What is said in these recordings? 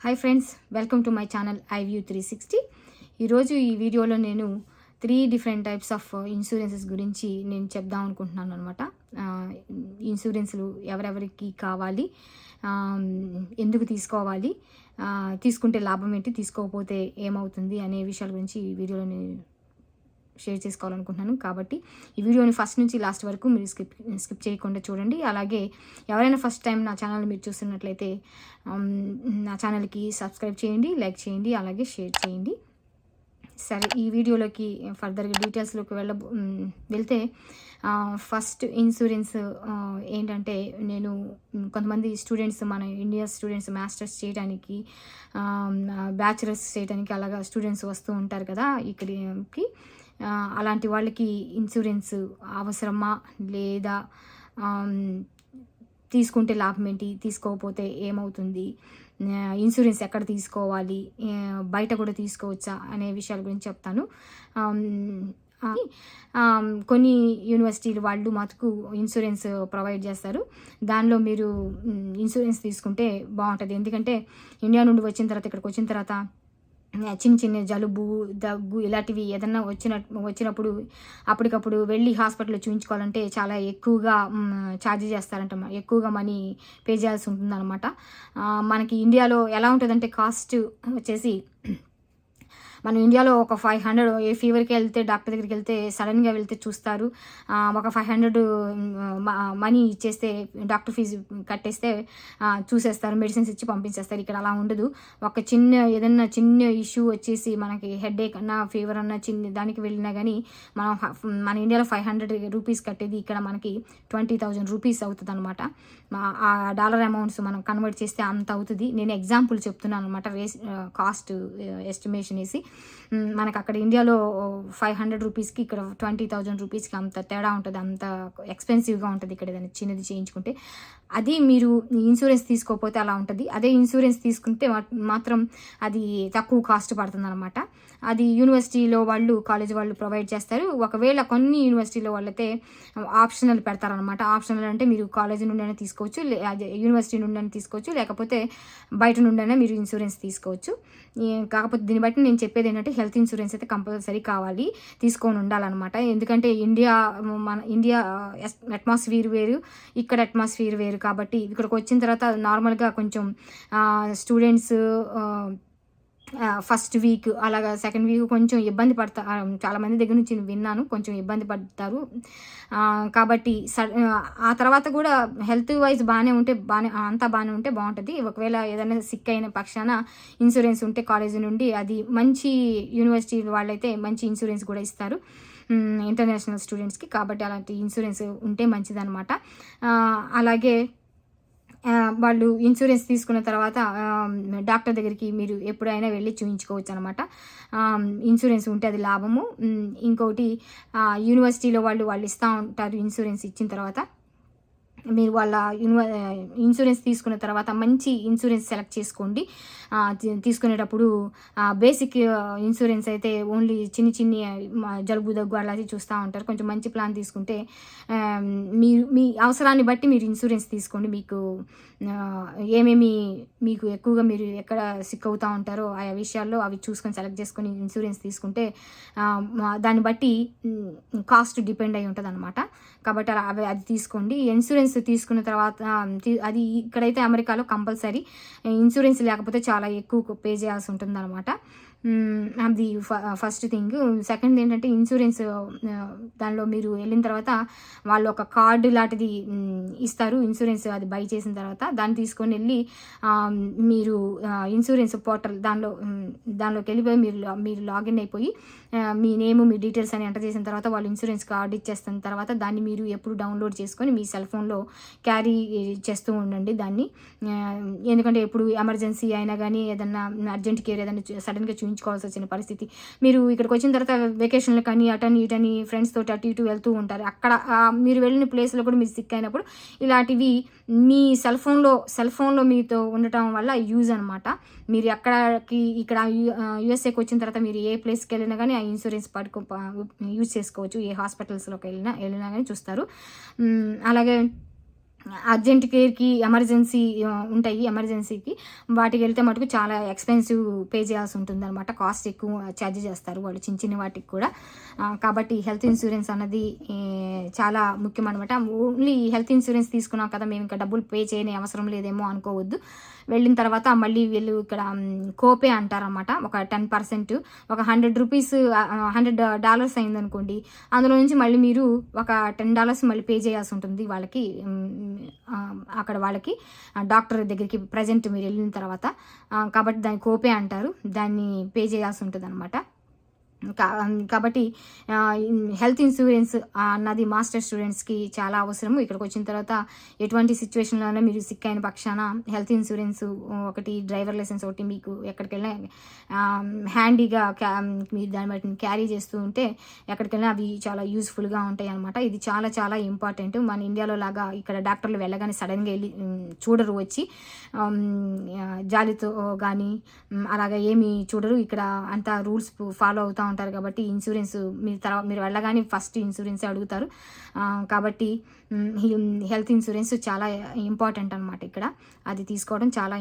Hi friends welcome to my channel iView three sixty ఈరోజు ఈ వీడియోలో నేను three different types of insurances గురించి నేను చెప్దాం అనుకుంటున్నాను అనమాట ఇన్సూరెన్స్లు ఎవరెవరికి కావాలి ఎందుకు తీసుకోవాలి తీసుకుంటే లాభం ఏంటి తీసుకోకపోతే ఏమవుతుంది అనే విషయాల గురించి ఈ వీడియోలో నేను షేర్ చేసుకోవాలనుకుంటున్నాను. కాబట్టి ఈ వీడియోని ఫస్ట్ నుంచి లాస్ట్ వరకు మీరు స్కిప్ స్కిప్ చేయకుండా చూడండి. అలాగే ఎవరైనా ఫస్ట్ టైం నా ఛానల్ మీరు చూస్తున్నట్లయితే నా ఛానల్కి సబ్స్క్రైబ్ చేయండి లైక్ చేయండి అలాగే షేర్ చేయండి. సరే ఈ వీడియోలోకి ఫర్దర్గా డీటెయిల్స్లోకి వెళ్ళ వెళ్తే ఫస్ట్ ఇన్సూరెన్స్ ఏంటంటే నేను కొంతమంది స్టూడెంట్స్ మన ఇండియా స్టూడెంట్స్ మాస్టర్స్ చేయడానికి బ్యాచిలర్స్ చేయడానికి అలాగా స్టూడెంట్స్ వస్తూ ఉంటారు కదా ఇక్కడికి. అలాంటి వాళ్ళకి ఇన్సూరెన్స్ అవసరమా? లేదా తీసుకుంటే లాభం ఏంటి? తీసుకోకపోతే ఏమవుతుంది? ఇన్సూరెన్స్ ఎక్కడ తీసుకోవాలి? బయట కూడా తీసుకోవచ్చా? అనే విషయాల గురించి చెప్తాను. కొన్ని యూనివర్సిటీలు వాళ్ళు మాకు ఇన్సూరెన్స్ ప్రొవైడ్ చేస్తారు. దానిలో మీరు ఇన్సూరెన్స్ తీసుకుంటే బాగుంటుంది. ఎందుకంటే ఇండియా నుండి వచ్చిన తర్వాత ఇక్కడికి వచ్చిన తర్వాత చిన్న చిన్న జలుబు దగ్గు ఇలాంటివి ఏదన్నా వచ్చిన వచ్చినప్పుడు అప్పటికప్పుడు వెళ్ళి హాస్పిటల్లో చూపించుకోవాలంటే చాలా ఎక్కువగా ఛార్జ్ చేస్తారంట ఎక్కువగా మనీ పే చేయాల్సి ఉంటుందన్నమాట. మనకి ఇండియాలో ఎలా ఉంటుందంటే కాస్ట్ వచ్చేసి మనం ఇండియాలో ఒక ఫైవ్ హండ్రెడ్ ఏ ఫీవర్కి వెళ్తే డాక్టర్ దగ్గరికి వెళ్తే సడన్గా వెళ్తే చూస్తారు. ఒక ఫైవ్ హండ్రెడ్ మనీ ఇచ్చేస్తే డాక్టర్ ఫీజు కట్టేస్తే చూసేస్తారు మెడిసిన్స్ ఇచ్చి పంపించేస్తారు. ఇక్కడ అలా ఉండదు. ఒక చిన్న ఏదన్నా చిన్న ఇష్యూ వచ్చేసి మనకి హెడేక్ అన్నా ఫీవర్ అన్నా చిన్న దానికి వెళ్ళినా కానీ మనం మన ఇండియాలో ఫైవ్ హండ్రెడ్ రూపీస్ కట్టేది ఇక్కడ మనకి ట్వంటీ థౌజండ్ రూపీస్ అవుతుంది అనమాట ఆ డాలర్ అమౌంట్స్ మనం కన్వర్ట్ చేస్తే అంత అవుతుంది. నేను ఎగ్జాంపుల్ చెప్తున్నాను అనమాట రేస్ కాస్ట్ ఎస్టిమేషన్ వేసి. మనకు అక్కడ ఇండియాలో ఫైవ్ హండ్రెడ్ రూపీస్కి ఇక్కడ ట్వంటీ థౌజండ్ రూపీస్కి అంత తేడా ఉంటుంది అంత ఎక్స్పెన్సివ్గా ఉంటుంది ఇక్కడ ఏదైనా చిన్నది చేయించుకుంటే. అది మీరు ఇన్సూరెన్స్ తీసుకోకపోతే అలా ఉంటుంది. అదే ఇన్సూరెన్స్ తీసుకుంటే మాత్రం అది తక్కువ కాస్ట్ పడుతుంది అనమాట అది యూనివర్సిటీలో వాళ్ళు కాలేజ్ వాళ్ళు ప్రొవైడ్ చేస్తారు. ఒకవేళ కొన్ని యూనివర్సిటీలో వాళ్ళైతే ఆప్షనల్ పెడతారనమాట ఆప్షనల్ అంటే మీరు కాలేజ్ నుండైనా తీసుకోవచ్చు లే- అదే యూనివర్సిటీ నుండైనా తీసుకోవచ్చు లేకపోతే బయట నుండైనా మీరు ఇన్సూరెన్స్ తీసుకోవచ్చు. కాకపోతే దీన్ని బట్టి నేను చెప్పేది ఏంటంటే హెల్త్ ఇన్సూరెన్స్ అయితే కంపల్సరీ కావాలి తీసుకొని ఉండాలన్నమాట. ఎందుకంటే ఇండియా మన ఇండియా అట్మాస్ఫియర్ వేరు ఇక్కడ అట్మాస్ఫియర్ వేరు కాబట్టి ఇక్కడికి వచ్చిన తర్వాత నార్మల్గా కొంచెం స్టూడెంట్స్ ఫస్ట్ వీక్ అలాగా సెకండ్ వీక్ కొంచెం ఇబ్బంది పడతా చాలామంది దగ్గర నుంచి నేను విన్నాను కొంచెం ఇబ్బంది పడతారు. కాబట్టి స- ఆ తర్వాత కూడా హెల్త్ వైజ్ బాగానే ఉంటే బాగానే అంతా బాగానే ఉంటే బాగుంటుంది. ఒకవేళ ఏదైనా సిక్ అయిన పక్షాన ఇన్సూరెన్స్ ఉంటే కాలేజీ నుండి అది మంచి యూనివర్సిటీ వాళ్ళైతే మంచి ఇన్సూరెన్స్ కూడా ఇస్తారు. ఇంటర్నేషనల్ స్టూడెంట్స్కి కాబట్టి అలాంటి ఇన్సూరెన్స్ ఉంటే మంచిదన్నమాట. అలాగే వాళ్ళు ఇన్సూరెన్స్ తీసుకున్న తర్వాత డాక్టర్ దగ్గరికి మీరు ఎప్పుడైనా వెళ్ళి చూపించుకోవచ్చు అనమాట ఇన్సూరెన్స్ ఉంటే అది లాభము. ఇంకొకటి ఇంకోటి యూనివర్సిటీలో వాళ్ళు వాళ్ళు ఇస్తూ ఉంటారు ఇన్సూరెన్స్ ఇచ్చిన తర్వాత. మీరు వాళ్ళ యూనివ ఇన్సూరెన్స్ తీసుకున్న తర్వాత మంచి ఇన్సూరెన్స్ సెలెక్ట్ చేసుకోండి. తీసుకునేటప్పుడు బేసిక్ ఇన్సూరెన్స్ అయితే ఓన్లీ చిన్ని చిన్ని జలుబు దగ్గు అలాంటివి చూస్తూ ఉంటారు. కొంచెం మంచి ప్లాన్ తీసుకుంటే మీరు మీ అవసరాన్ని బట్టి మీరు ఇన్సూరెన్స్ తీసుకోండి. మీకు ఏమేమి మీకు ఎక్కువగా మీరు ఎక్కడ సిక్ అవుతూ ఉంటారో ఆయా విషయాల్లో అవి చూసుకొని సెలెక్ట్ చేసుకొని ఇన్సూరెన్స్ తీసుకుంటే దాన్ని బట్టి కాస్ట్ డిపెండ్ అయి ఉంటుంది అనమాట కాబట్టి అలా అవి అది తీసుకోండి. ఇన్సూరెన్స్ తీసుకున్న తర్వాత అది ఇక్కడైతే అమెరికాలో కంపల్సరీ. ఇన్సూరెన్స్ లేకపోతే చాలా ఎక్కువ పే చేయాల్సి ఉంటుంది అనమాట అది ఫస్ట్ థింగ్ సెకండ్ ఏంటంటే ఇన్సూరెన్స్ దానిలో మీరు వెళ్ళిన తర్వాత వాళ్ళు ఒక కార్డు లాంటిది ఇస్తారు. ఇన్సూరెన్స్ అది బై చేసిన తర్వాత దాన్ని తీసుకొని వెళ్ళి మీరు ఇన్సూరెన్స్ పోర్టల్ దానిలో దానిలోకి వెళ్ళిపోయి మీరు మీరు లాగిన్ అయిపోయి మీ నేమ్ మీ డీటెయిల్స్ అని ఎంటర్ చేసిన తర్వాత వాళ్ళు ఇన్సూరెన్స్ కార్డు ఇచ్చేస్తున్న తర్వాత దాన్ని మీరు ఎప్పుడు డౌన్లోడ్ చేసుకొని మీ సెల్ ఫోన్లో క్యారీ చేస్తూ ఉండండి దాన్ని. ఎందుకంటే ఎప్పుడు ఎమర్జెన్సీ అయినా కానీ ఏదన్నా అర్జెంట్ కేర్ ఏదైనా సడన్గా చూపించుకోవాల్సి వచ్చిన పరిస్థితి. మీరు ఇక్కడికి వచ్చిన తర్వాత వెకేషన్లు కానీ అటని ఇటని ఫ్రెండ్స్ తోటి అటు ఇటు వెళ్తూ ఉంటారు. అక్కడ మీరు వెళ్ళిన ప్లేస్లో కూడా మీరు సిక్ అయినప్పుడు ఇలాంటివి మీ సెల్ ఫోన్లో సెల్ ఫోన్లో మీతో ఉండటం వల్ల యూజ్ అనమాట మీరు ఎక్కడికి ఇక్కడ యుఎస్ఏకి వచ్చిన తర్వాత మీరు ఏ ప్లేస్కి వెళ్ళినా కానీ ఆ ఇన్సూరెన్స్ పడుకో యూజ్ చేసుకోవచ్చు. ఏ హాస్పిటల్స్లోకి వెళ్ళినా వెళ్ళినా కానీ చూస్తారు. అలాగే అర్జెంట్ కేర్కి ఎమర్జెన్సీ ఉంటాయి ఎమర్జెన్సీకి. వాటికి వెళ్తే మటుకు చాలా ఎక్స్పెన్సివ్ పే చేయాల్సి ఉంటుంది అనమాట కాస్ట్ ఎక్కువ ఛార్జ్ చేస్తారు వాళ్ళు చిన్న చిన్న వాటికి కూడా. కాబట్టి హెల్త్ ఇన్సూరెన్స్ అన్నది చాలా ముఖ్యం అనమాట ఓన్లీ హెల్త్ ఇన్సూరెన్స్ తీసుకున్నాం కదా మేము ఇంకా డబ్బులు పే చేయని అవసరం లేదేమో అనుకోవద్దు. వెళ్ళిన తర్వాత మళ్ళీ వీళ్ళు ఇక్కడ కోపే అంటారనమాట ఒక టెన్ పర్సెంట్ ఒక హండ్రెడ్ రూపీస్ హండ్రెడ్ డాలర్స్ అయిందనుకోండి అందులో నుంచి మళ్ళీ మీరు ఒక టెన్ డాలర్స్ మళ్ళీ పే చేయాల్సి ఉంటుంది వాళ్ళకి అక్కడ వాళ్ళకి డాక్టర్ దగ్గరికి ప్రజెంట్ మీరు వెళ్ళిన తర్వాత కాబట్టి దాన్ని కోపే అంటారు. దాన్ని పే చేయాల్సి ఉంటుంది అనమాట కాబట్టి హెల్త్ ఇన్సూరెన్స్ అన్నది మాస్టర్ స్టూడెంట్స్కి చాలా అవసరము. ఇక్కడికి వచ్చిన తర్వాత ఎటువంటి సిచ్యువేషన్లోనే మీరు సిక్ అయిన పక్షాన హెల్త్ ఇన్సూరెన్స్ ఒకటి డ్రైవర్ లైసెన్స్ ఒకటి మీకు ఎక్కడికి వెళ్ళినా హ్యాండీగా క్యా మీరు దాన్ని బట్టి క్యారీ చేస్తూ ఉంటే ఎక్కడికి వెళ్ళినా అవి చాలా యూస్ఫుల్గా ఉంటాయి అనమాట ఇది చాలా చాలా ఇంపార్టెంట్. మన ఇండియాలో లాగా ఇక్కడ డాక్టర్లు వెళ్ళగానే సడన్గా వెళ్ళి చూడరు వచ్చి జాలితో కానీ అలాగా ఏమి చూడరు. ఇక్కడ అంతా రూల్స్ ఫాలో అవుతా ఉంటారు కాబట్టి ఇన్సూరెన్స్ మీరు తర్వాత మీరు వెళ్ళగానే ఫస్ట్ ఇన్సూరెన్స్ అడుగుతారు. కాబట్టి హెల్త్ ఇన్సూరెన్స్ చాలా ఇంపార్టెంట్ అనమాట ఇక్కడ. అది తీసుకోవడం చాలా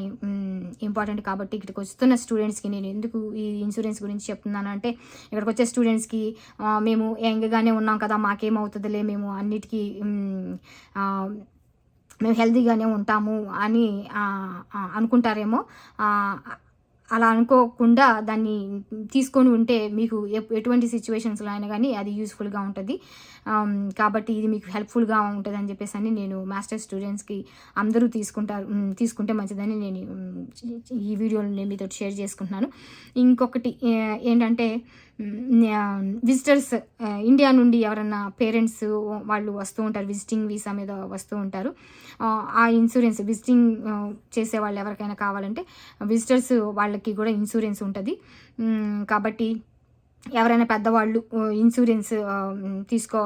ఇంపార్టెంట్ కాబట్టి ఇక్కడికి వస్తున్న స్టూడెంట్స్కి నేను ఎందుకు ఈ ఇన్సూరెన్స్ గురించి చెప్తున్నాను అంటే ఇక్కడికి వచ్చే స్టూడెంట్స్కి మేము యంగ్గానే ఉన్నాం కదా మాకేమవుతుందిలే మేము అన్నిటికీ మేము హెల్తీగానే ఉంటాము అని అనుకుంటారేమో. అలా అనుకోకుండా దాన్ని తీసుకొని ఉంటే మీకు ఎటువంటి సిచ్యువేషన్స్లో అయినా కానీ అది యూస్ఫుల్గా ఉంటుంది. కాబట్టి ఇది మీకు హెల్ప్ఫుల్గా ఉంటుంది అని చెప్పేసి అని నేను మాస్టర్ స్టూడెంట్స్కి అందరూ తీసుకుంటారు తీసుకుంటే మంచిదని నేను ఈ వీడియోని నేను మీతో షేర్ చేసుకుంటున్నాను. ఇంకొకటి ఏంటంటే విజిటర్స్ ఇండియా నుండి ఎవరన్నా పేరెంట్స్ వాళ్ళు వస్తూ ఉంటారు విజిటింగ్ వీసా మీద వస్తూ ఉంటారు. ఆ, ఇన్సూరెన్స్ విజిటింగ్ చేసే వాళ్ళు ఎవరికైనా కావాలంటే విజిటర్స్ వాళ్ళకి కూడా ఇన్సూరెన్స్ ఉంటుంది. కాబట్టి ఎవరైనా పెద్దవాళ్ళు ఇన్సూరెన్స్ తీసుకో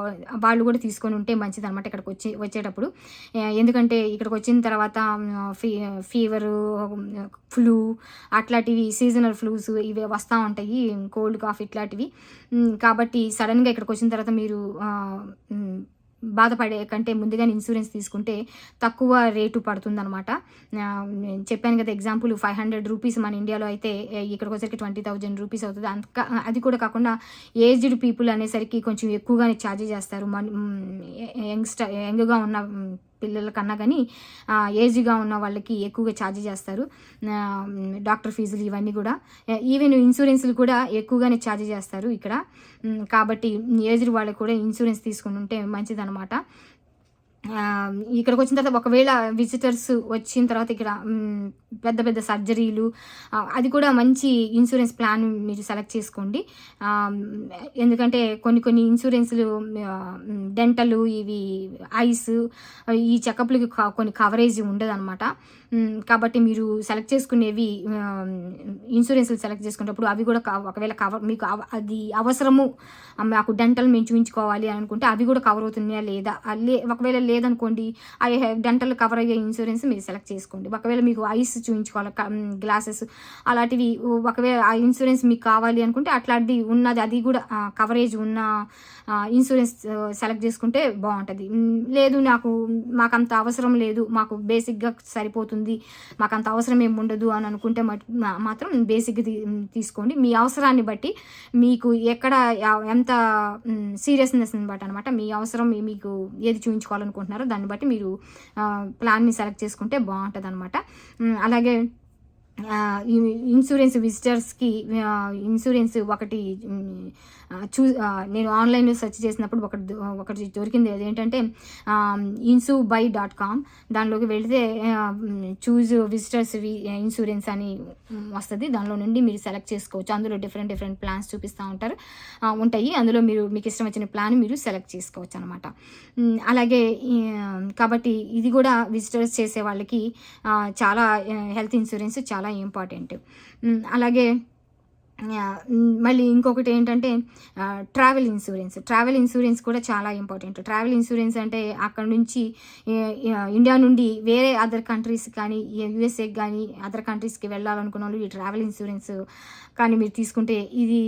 వాళ్ళు కూడా తీసుకొని ఉంటే మంచిది అనమాట ఇక్కడికి వచ్చి వచ్చేటప్పుడు. ఎందుకంటే ఇక్కడికి వచ్చిన తర్వాత ఫీ ఫీవరు ఫ్లూ అట్లాంటివి సీజనల్ ఫ్లూస్ ఇవి వస్తూ ఉంటాయి కోల్డ్ కాఫ్ ఇట్లాంటివి. కాబట్టి సడన్గా ఇక్కడికి వచ్చిన తర్వాత మీరు బాధపడే కంటే ముందుగానే ఇన్సూరెన్స్ తీసుకుంటే తక్కువ రేటు పడుతుందనమాట నేను చెప్పాను కదా ఎగ్జాంపుల్ ఫైవ్ హండ్రెడ్ రూపీస్ మన ఇండియాలో అయితే ఏ, ఇక్కడికి ట్వంటీ థౌజండ్ రూపీస్ అవుతుంది. అంత అది కూడా కాకుండా ఏజ్డ్ పీపుల్ అనేసరికి కొంచెం ఎక్కువగానే ఛార్జ్ చేస్తారు. మన యంగ్స్టర్ యంగ్గా ఉన్న పిల్లల కన్నా కానీ ఏజ్గా ఉన్న వాళ్ళకి ఎక్కువగా ఛార్జ్ చేస్తారు. డాక్టర్ ఫీజులు ఇవన్నీ కూడా. ఈవెన్ ఇన్సూరెన్స్లు కూడా ఎక్కువగానే ఛార్జ్ చేస్తారు ఇక్కడ. కాబట్టి ఏజ్డ్ వాళ్ళకి కూడా ఇన్సూరెన్స్ తీసుకుని ఉంటే మంచిదన్నమాట. ఇక్కడికి వచ్చిన తర్వాత ఒకవేళ విజిటర్స్ వచ్చిన తర్వాత ఇక్కడ పెద్ద పెద్ద సర్జరీలు అది కూడా మంచి ఇన్సూరెన్స్ ప్లాన్ మీరు సెలెక్ట్ చేసుకోండి. ఎందుకంటే కొన్ని కొన్ని ఇన్సూరెన్స్లు డెంటల్ ఇవి ఐస్ ఈ చెకప్లకి కొన్ని కవరేజ్ ఉండదన్నమాట. కాబట్టి మీరు సెలెక్ట్ చేసుకునేవి ఇన్సూరెన్స్లు సెలెక్ట్ చేసుకునేటప్పుడు అవి కూడా ఒకవేళ కవర్ మీకు అవ- అది అవసరము మాకు డెంటల్ మేము చూపించుకోవాలి అనుకుంటే అవి కూడా కవర్ అవుతున్నాయా లేదా? లే ఒకవేళ లేదనుకోండి ఆ డెంటల్ కవర్ అయ్యే ఇన్సూరెన్స్ మీరు సెలెక్ట్ చేసుకోండి. ఒకవేళ మీకు ఐస్ చూపించుకోవాలి గ్లాసెస్ అలాంటివి ఒకవేళ ఆ ఇన్సూరెన్స్ మీకు కావాలి అనుకుంటే అట్లాంటిది ఉన్నది అది కూడా కవరేజ్ ఉన్న ఇన్సూరెన్స్ సెలెక్ట్ చేసుకుంటే బాగుంటుంది. లేదు నాకు మాకు అంత అవసరం లేదు మాకు బేసిక్గా సరిపోతుంది మాకు అంత అవసరం ఏమి ఉండదు అని అనుకుంటే మాత్రం బేసిక్గా తీసుకోండి. మీ అవసరాన్ని బట్టి మీకు ఎక్కడ ఎంత సీరియస్నెస్ని బట్టి అనమాట మీ అవసరం మీకు ఏది చూపించుకోవాలనుకుంటున్నారో దాన్ని బట్టి మీరు ప్లాన్ని సెలెక్ట్ చేసుకుంటే బాగుంటుంది అనమాట అలాగే ఇన్సూరెన్స్ విజిటర్స్కి ఇన్సూరెన్స్ ఒకటి చూ నేను ఆన్లైన్లో సెర్చ్ చేసినప్పుడు ఒకటి ఒకటి దొరికింది. అదేంటంటే ఇన్సూ బై డాట్ కామ్ దానిలోకి వెళితే చూజ్ విజిటర్స్ ఇన్సూరెన్స్ అని వస్తుంది. దానిలో నుండి మీరు సెలెక్ట్ చేసుకోవచ్చు. అందులో డిఫరెంట్ డిఫరెంట్ ప్లాన్స్ చూపిస్తూ ఉంటారు. ఉంటాయి. అందులో మీరు మీకు ఇష్టం వచ్చిన ప్లాన్ మీరు సెలెక్ట్ చేసుకోవచ్చు అనమాట అలాగే కాబట్టి ఇది కూడా విజిటర్స్ చేసే వాళ్ళకి చాలా హెల్త్ ఇన్సూరెన్స్ చాలా చాలా ఇంపార్టెంట్. అలాగే మళ్ళీ ఇంకొకటి ఏంటంటే ట్రావెల్ ఇన్సూరెన్స్ ట్రావెల్ ఇన్సూరెన్స్ కూడా చాలా ఇంపార్టెంట్ ట్రావెల్ ఇన్సూరెన్స్ అంటే అక్కడ నుంచి ఇండియా నుండి వేరే అదర్ కంట్రీస్ కానీ యుఎస్ఏకి కానీ అదర్ కంట్రీస్కి వెళ్ళాలనుకున్న వాళ్ళు ఈ ట్రావెల్ ఇన్సూరెన్స్ కానీ మీరు తీసుకుంటే ఇది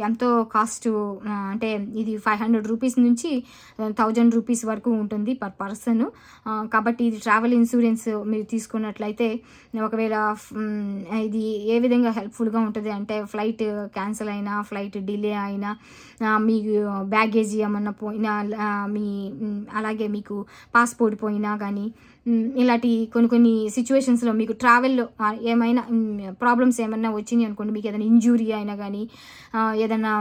ఎంతో కాస్ట్ అంటే ఇది ఫైవ్ హండ్రెడ్ రూపీస్ నుంచి థౌజండ్ రూపీస్ వరకు ఉంటుంది పర్ పర్సన్ కాబట్టి ఇది ట్రావెల్ ఇన్సూరెన్స్ మీరు తీసుకున్నట్లయితే ఒకవేళ ఇది ఏ విధంగా హెల్ప్ఫుల్గా ఉంటుంది అంటే ఫ్లైట్ క్యాన్సిల్ అయినా ఫ్లైట్ డిలే అయినా మీ బ్యాగేజ్ ఏమన్నా పోయినా మీ అలాగే మీకు పాస్పోర్ట్ పోయినా కానీ ఇలాంటి కొన్ని కొన్ని సిచ్యువేషన్స్లో మీకు ట్రావెల్లో ఏమైనా ప్రాబ్లమ్స్ ఏమైనా వచ్చినాయి అనుకోండి మీకు ఏదైనా ఇంజూరీ అయినా కానీ ఏదైనా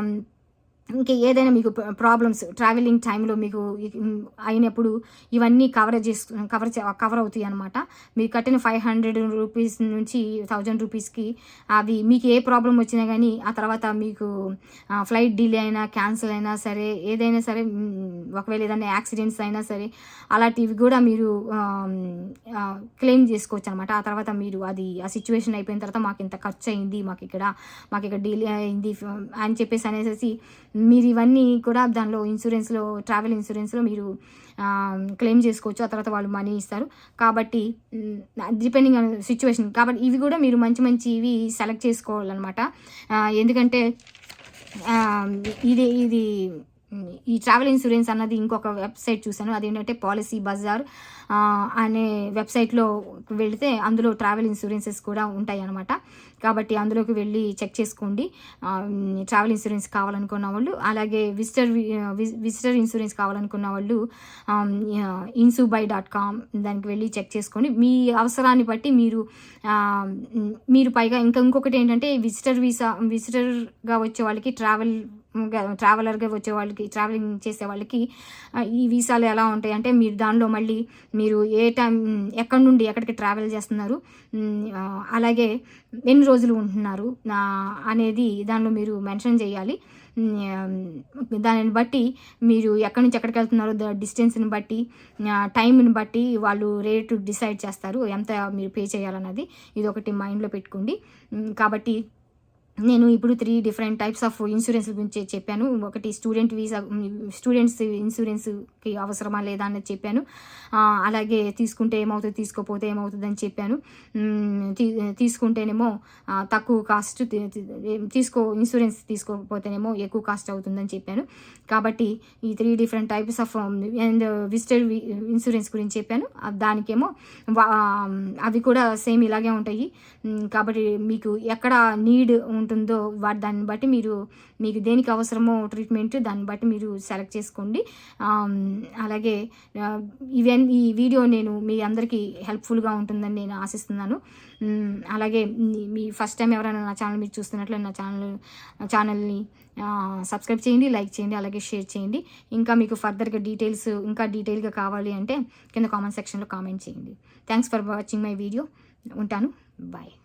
ఇంకా ఏదైనా మీకు ప్రాబ్లమ్స్ ట్రావెలింగ్ టైంలో మీకు అయినప్పుడు ఇవన్నీ కవర్ చేసు కవర్ కవర్ అవుతాయి అనమాట మీరు కట్టిన ఫైవ్ హండ్రెడ్ రూపీస్ నుంచి థౌజండ్ రూపీస్కి అవి మీకు ఏ ప్రాబ్లం వచ్చినా కానీ ఆ తర్వాత మీకు ఫ్లైట్ డిలే అయినా క్యాన్సిల్ అయినా సరే ఏదైనా సరే ఒకవేళ ఏదైనా యాక్సిడెంట్స్ అయినా సరే అలాంటివి కూడా మీరు క్లెయిమ్ చేసుకోవచ్చు అనమాట ఆ తర్వాత మీరు అది ఆ సిచ్యువేషన్ అయిపోయిన తర్వాత మాకు ఇంత ఖర్చు అయింది మాకు ఇక్కడ మాకు ఇక్కడ డిలే అయింది అని చెప్పేసి అనేసి మీరు ఇవన్నీ కూడా దానిలో ఇన్సూరెన్స్లో ట్రావెల్ ఇన్సూరెన్స్లో మీరు క్లెయిమ్ చేసుకోవచ్చు. ఆ తర్వాత వాళ్ళు మనీ ఇస్తారు. కాబట్టి డిపెండింగ్ ఆన్ సిచ్యువేషన్. కాబట్టి ఇవి కూడా మీరు మంచి మంచి ఇవి సెలెక్ట్ చేసుకోవాలన్నమాట. ఎందుకంటే ఇది ఇది ఈ ట్రావెల్ ఇన్సూరెన్స్ అన్నది ఇంకొక వెబ్సైట్ చూశాను. అదేంటంటే పాలసీ బజార్ అనే వెబ్సైట్లో వెళితే అందులో ట్రావెల్ ఇన్సూరెన్సెస్ కూడా ఉంటాయి అన్నమాట కాబట్టి అందులోకి వెళ్ళి చెక్ చేసుకోండి. ట్రావెల్ ఇన్సూరెన్స్ కావాలనుకున్న వాళ్ళు అలాగే విజిటర్ విజిటర్ ఇన్సూరెన్స్ కావాలనుకున్న వాళ్ళు ఇన్సూబై డాట్ కామ్ దానికి వెళ్ళి చెక్ చేసుకోండి. మీ అవసరాన్ని బట్టి మీరు మీరు పైగా ఇంకా ఇంకొకటి ఏంటంటే విజిటర్ వీసా విజిటర్గా వచ్చే వాళ్ళకి ట్రావెల్ ట్రావెలర్గా వచ్చే వాళ్ళకి ట్రావెలింగ్ చేసే వాళ్ళకి ఈ వీసాలు ఎలా ఉంటాయి అంటే మీరు దానిలో మళ్ళీ మీరు ఏ టైం ఎక్కడి నుండి ఎక్కడికి ట్రావెల్ చేస్తున్నారు అలాగే ఎన్ని రోజులు ఉంటున్నారు అనేది దానిలో మీరు మెన్షన్ చేయాలి. దానిని బట్టి మీరు ఎక్కడి నుంచి ఎక్కడికి వెళ్తున్నారో ద డిస్టెన్స్ని బట్టి టైంని బట్టి వాళ్ళు రేటు డిసైడ్ చేస్తారు ఎంత మీరు పే చేయాలన్నది. ఇది ఒకటి మైండ్లో పెట్టుకోండి. కాబట్టి నేను ఇప్పుడు three different types of insurance గురించి చెప్పాను. ఒకటి స్టూడెంట్ వీసా స్టూడెంట్స్ ఇన్సూరెన్స్కి అవసరమా లేదా అన్నది చెప్పాను. అలాగే తీసుకుంటే ఏమవుతుంది తీసుకోపోతే ఏమవుతుంది అని చెప్పాను తీసుకుంటేనేమో తక్కువ కాస్ట్ తీసుకో ఇన్సూరెన్స్ తీసుకోకపోతేనేమో ఎక్కువ కాస్ట్ అవుతుందని చెప్పాను. కాబట్టి ఈ three different types of and visitor insurance గురించి చెప్పాను. దానికేమో వా- అవి కూడా సేమ్ ఇలాగే ఉంటాయి. కాబట్టి మీకు ఎక్కడ నీడ్ ఉంటుందో వాటి దాన్ని బట్టి మీరు మీకు దేనికి అవసరమో ట్రీట్మెంట్ దాన్ని బట్టి మీరు సెలెక్ట్ చేసుకోండి. అలాగే ఆ, ఈ వీడియో నేను మీ అందరికీ హెల్ప్ఫుల్గా ఉంటుందని నేను ఆశిస్తున్నాను. అలాగే మీ- మీ ఫస్ట్ టైం ఎవరైనా నా ఛానల్ మీరు చూస్తున్నట్లు నా ఛానల్ ఛానల్ని సబ్స్క్రైబ్ చేయండి లైక్ చేయండి అలాగే షేర్ చేయండి. ఇంకా మీకు ఫర్దర్గా డీటెయిల్స్ ఇంకా డీటెయిల్గా కావాలి అంటే కింద కామెంట్ సెక్షన్లో కామెంట్ చేయండి. Thanks for watching my video. ఉంటాను. బాయ్.